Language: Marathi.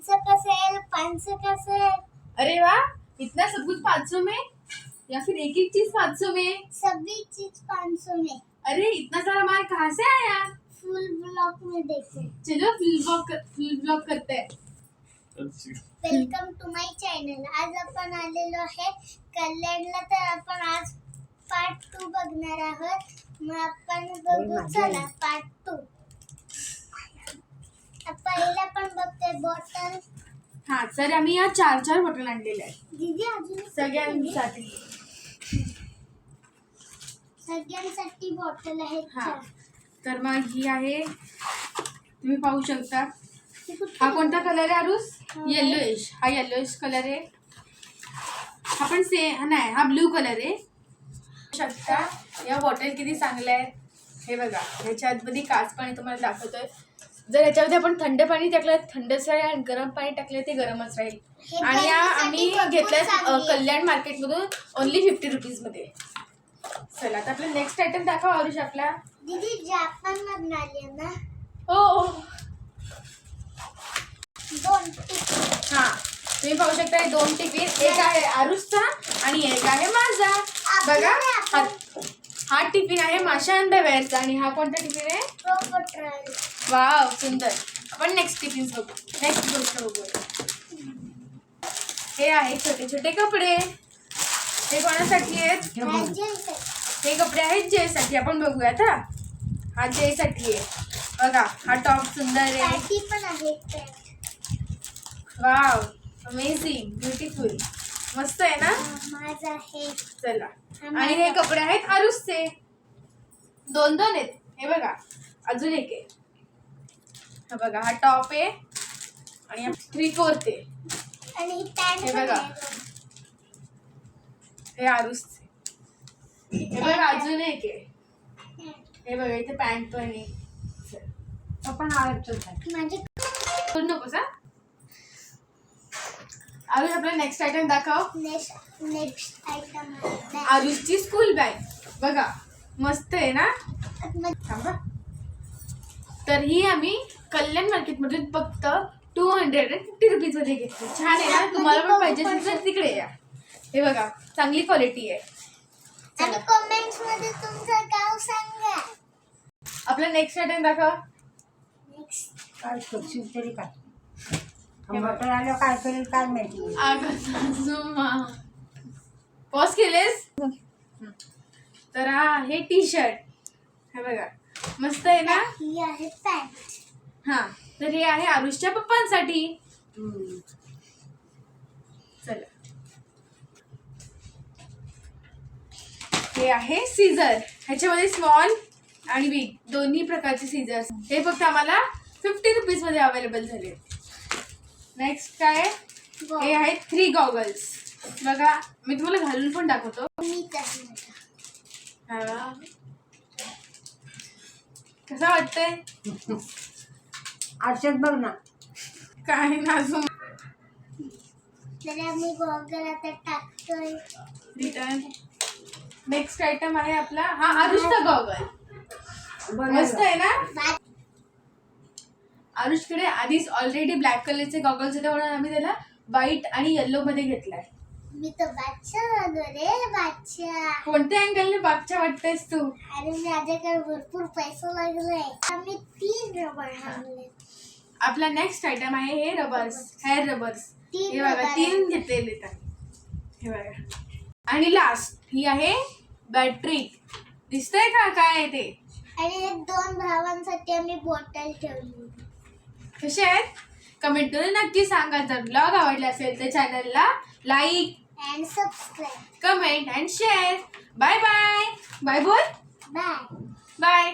पाँच सौ का सेल पाँच सौ का सेल। अरे वाह इतना सब कुछ पाँच सौ में? या फिर एक एक चीज़ पाँच सौ में? सभी चीज़ पाँच सौ में। अरे इतना सारा माल कहाँ से आया? फुल ब्लॉक में देखो। चलो फुल ब्लॉक फुल ब्लॉक करते हैं। Welcome to my channel. आज आपण आलेलो आहे कल्याणला तर आपण आज पार्ट टू बघणार आहोत. मग आपण बघू चला पार्ट टू बॉटल हा तर आम्ही या चार चार बॉटल आणलेल्या आहेत. दीदी अजून सगळ्यांसाठी. सगळ्यांसाठी बॉटल आहेत. हा. तर मग ही आहे. तुम्ही पाहू शकता? हा कोणता कलर आहे आरुस हा. येल्लोइश हा येल्लोइश कलर आहे. हा पण से हा नाही हा ब्ल्यू कलर आहे. शकता या बॉटल किती चांगल्या आहेत. हे बघा ह्याच्यात मध्ये काच पाणी तुम्हाला दाखवतोय. जर याच्यामध्ये आपण थंड पाणी टाकलं थंडच राहील आणि गरम पाणी टाकलं ते गरमच राहील. हे आणि या आम्ही आहे. कल्याण मार्केटमधून ओनली फिफ्टी रुपीजमध्ये चला आता आपलं नेक्स्ट आयटम दाखवा आरुष आपला. दीदी जापान मधून आली ना? हो दोन टिक. हा तुम्ही पाहू शकता हे दोन टिफिन एक आहे आरुषचा आणि एक आहे माझा. बघा हा हा टिफिन आहे माशा अंडरवेअरचा आणि हा कोणता टिफिन आहे? वाव सुंदर. आपण नेक्स्ट टिफिन बघू. नेक्स्ट गोष्ट बघूया. हे आहे छोटे छोटे कपडे. हे कोणासाठी आहेत? हे कपडे आहेत जेसाठी आपण बघूयात हा. हा जेसाठी आहे. बघा हा टॉप सुंदर आहे. वाव अमेझिंग ब्युटिफुल मस्त आहे ना? चला. आणि हे कपडे आहेत आरुसचे दोन दोन आहेत. हे बघा अजून एक आहे. हा बघा हा टॉप आहे. आणि थ्री फोर्थ आहे. आणि ही हे बघा. हे आरुसचे हे बघा अजून एक आहे. हे बघा इथे पॅन्ट पण आहे. चल. पण आवडतो माझे करू नकोस हा? आरुष आपला नेक्स्ट आयटम दाखव. नेक्स्ट नेक्स्ट आयटम आरुषची स्कूल बॅग बघा मस्त आहे ना? थांबा. तर ही आम्ही कल्याण मार्केटमधून फक्त टू हंड्रेड अँड फिफ्टी रुपीजमध्ये घेतली. छान आहे ना? तुम्हाला पण पाहिजे असेल तर तिकडे या. हे बघा चांगली क्वालिटी आहे. आणि कमेंट्समध्ये तुमचं गाव सांगा. आपला नेक्स्ट आयटम दाखव. नेक्स्ट काय करशील तरी काय? टमाटर आलं काय करेल काय माहिती. पॉज केलेस? तर हा हे टी शर्ट हे बघा. मस्त आहे ना? ही आहे पॅन्ट हा तर हे आहे आरुषच्या पप्पांसाठी. चला. हे आहे सीझर. ह्याच्यामध्ये स्मॉल आणि बिग दोन्ही प्रकारचे सीझर्स. हे फक्त आम्हाला फिफ्टी रुपीजमध्ये अवेलेबल झाले नेक्स्ट काय? आहे? हे आहेत थ्री गॉगल्स बघा मी तुम्हाला घालून पण दाखवतो. हा. कसं वाटतंय? आरशात बघ ना. काय गॉगल आता टाकतोय. रिटर्न. नेक्स्ट आयटम आहे आपला. हा आरुषचा गॉगल मस्त आहे ना? आरुषकडे आधीच ऑलरेडी ब्लॅक कलरचे गॉगल्स होते म्हणून आम्ही त्याला व्हाईट आणि येल्लो मध्ये घेतलाय. मी तर बादशाह झालो रे बादशाह. कोणत्या अँगलने बागच्या वाटतेस तू? अरे माझ्याकडे भरपूर पैसा लागलाय आम्ही तीन रबर आणले आपला नेक्स्ट आयटम आहे हे रबर्स हेअर रबर्स तीन हे बघा रबर तीन. घेतलेले आम्ही. हे बघा. आणि लास्ट ही आहे बॅटरी दिसतंय का? काय आहे ते? आणि हे दोन भावांसाठी आम्ही बॉटल ठेवली. कसे आहेत? कमेंट करून नक्की सांगा. जर ब्लॉग आवडला असेल तर चॅनलला like and subscribe comment and share bye bye bye बोल बाय बाय